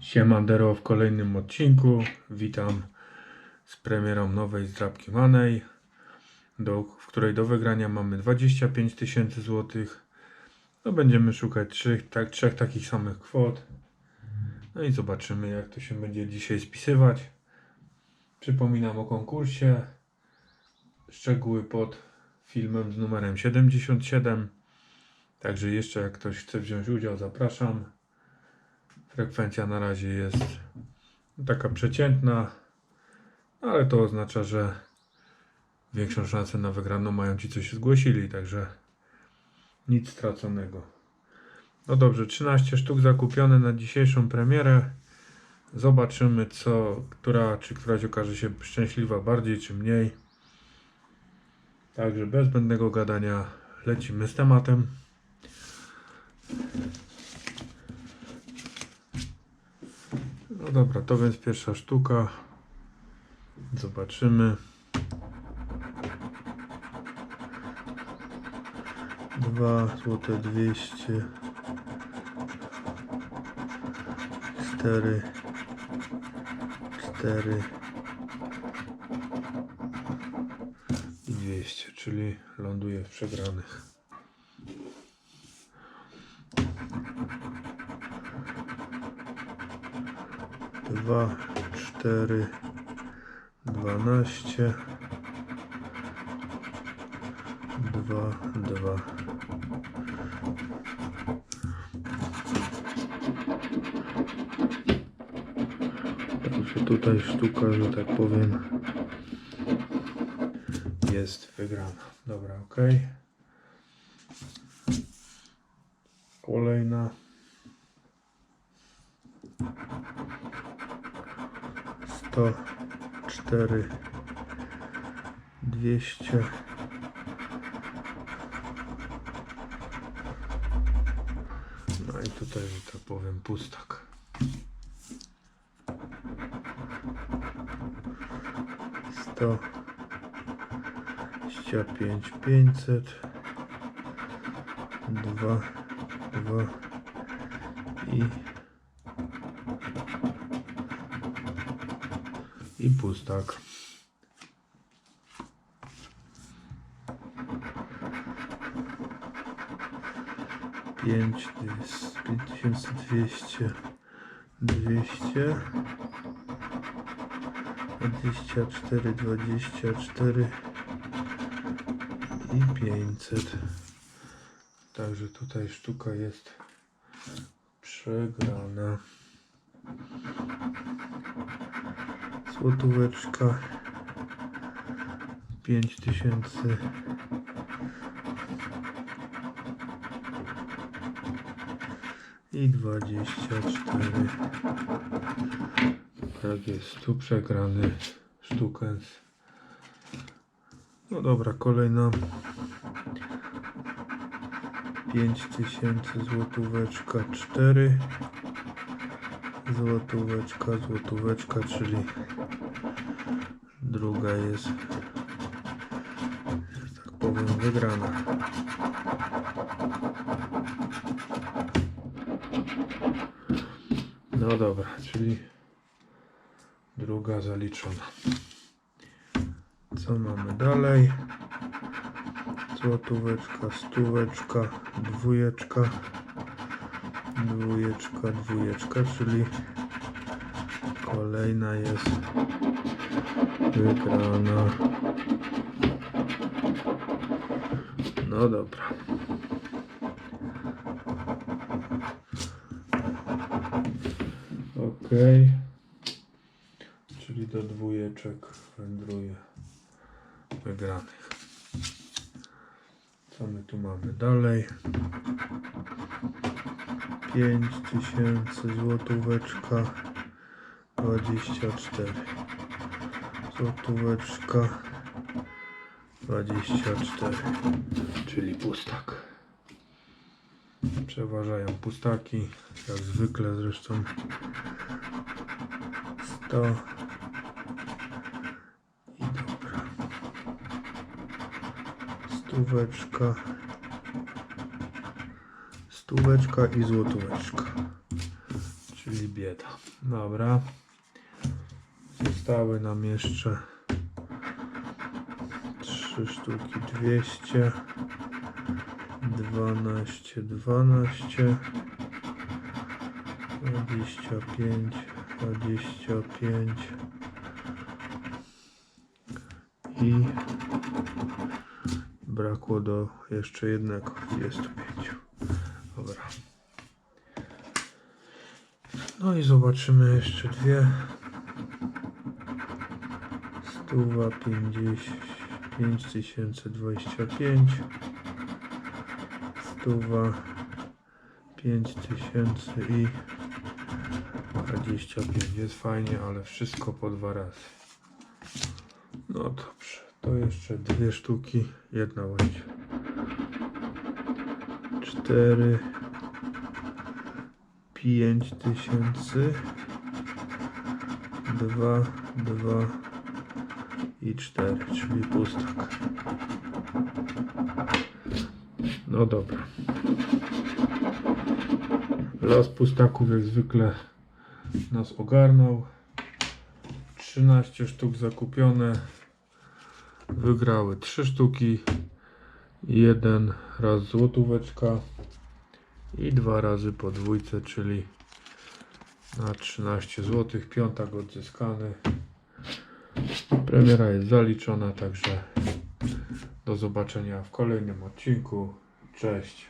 Siemandero w kolejnym odcinku. Witam z premierą nowej zdrabki Manej, do, w której do wygrania mamy 25 tysięcy złotych. No będziemy szukać trzech, tak, trzech takich samych kwot. No i zobaczymy jak to się będzie dzisiaj spisywać. Przypominam o konkursie. Szczegóły pod filmem z numerem 77. Także jeszcze jak ktoś chce wziąć udział, zapraszam. Frekwencja na razie jest taka przeciętna, ale to oznacza, że większą szansę na wygraną mają ci, co się zgłosili, także nic straconego. No dobrze, 13 sztuk zakupione na dzisiejszą premierę. Zobaczymy, co, która czy któraś okaże się szczęśliwa bardziej czy mniej. Także bez zbędnego gadania lecimy z tematem. No dobra, to więc pierwsza sztuka. Zobaczymy. Dwa złote dwieście. Cztery. Cztery. Dwieście, czyli ląduje w przegranych. Dwa, cztery, dwanaście, dwa, dwa. Także tutaj sztuka, że tak powiem, jest wygrana. Dobra, ok. Kolejna. Sto cztery dwieście. No i tutaj że tak powiem pustak. Sto. Pięć pięćset. Dwa dwa i i pustak. Pięć, tysięcy dwieście, dwieście, dwadzieścia cztery, dwadzieścia cztery i pięćset. Także tutaj sztuka jest przegrana. Złotóweczka. Pięć tysięcy. I dwadzieścia cztery. Tak jest, tu przegrany sztukens. No dobra, kolejna. Pięć tysięcy złotóweczka cztery złotóweczka, złotóweczka, czyli druga jest, że tak powiem, wygrana. No dobra, czyli druga zaliczona. Co mamy dalej? Złotóweczka, stóweczka, dwójeczka, dwójeczka, dwójeczka, czyli kolejna jest wygrana. No dobra. Ok. Czyli do dwójeczek wędruje wygranych. Co my tu mamy dalej? 5 tysięcy złotóweczka 24 złotóweczka 24 czyli pustak przeważają pustaki jak zwykle zresztą 100 i dobra stóweczka stóweczka i złotóweczka. Czyli bieda. Dobra. Zostały nam jeszcze trzy sztuki 200 12 12 25 25 i brakło do jeszcze jednego. 25 dobra. No i zobaczymy jeszcze dwie. Stuwa 50 5025 stuwa 5000 i 25 jest fajnie, ale wszystko po dwa razy. No dobrze to jeszcze dwie sztuki. Jedna łódź 4 5000 2 2 i 4 czyli pustak. No dobra. Los pustaków jak zwykle nas ogarnął. 13 sztuk zakupione. Wygrały 3 sztuki. Jeden raz złotóweczka i dwa razy podwójce, czyli na 13 zł. Piątak odzyskany. Premiera jest zaliczona, także do zobaczenia w kolejnym odcinku. Cześć.